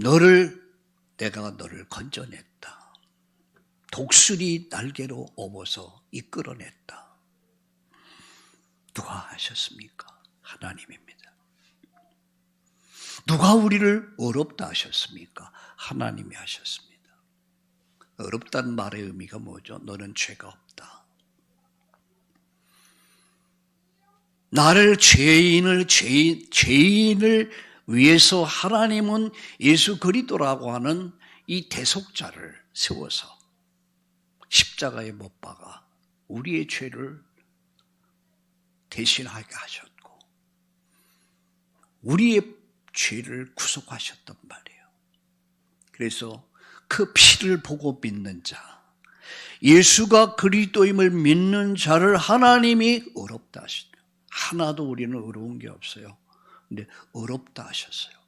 너를 내가 너를 건져냈다. 독수리 날개로 업어서 이끌어냈다. 누가 하셨습니까? 하나님입니다. 누가 우리를 어렵다 하셨습니까? 하나님이 하셨습니다. 어렵다는 말의 의미가 뭐죠? 너는 죄가 없다. 나를 죄인을 죄인, 죄인을 위해서 하나님은 예수 그리스도라고 하는 이 대속자를 세워서 십자가에 못 박아 우리의 죄를 대신하게 하셨고 우리의 죄를 구속하셨단 말이에요. 그래서 그 피를 보고 믿는 자, 예수가 그리스도임을 믿는 자를 하나님이 어렵다 하시죠. 하나도 우리는 어려운 게 없어요. 근데 어렵다 하셨어요.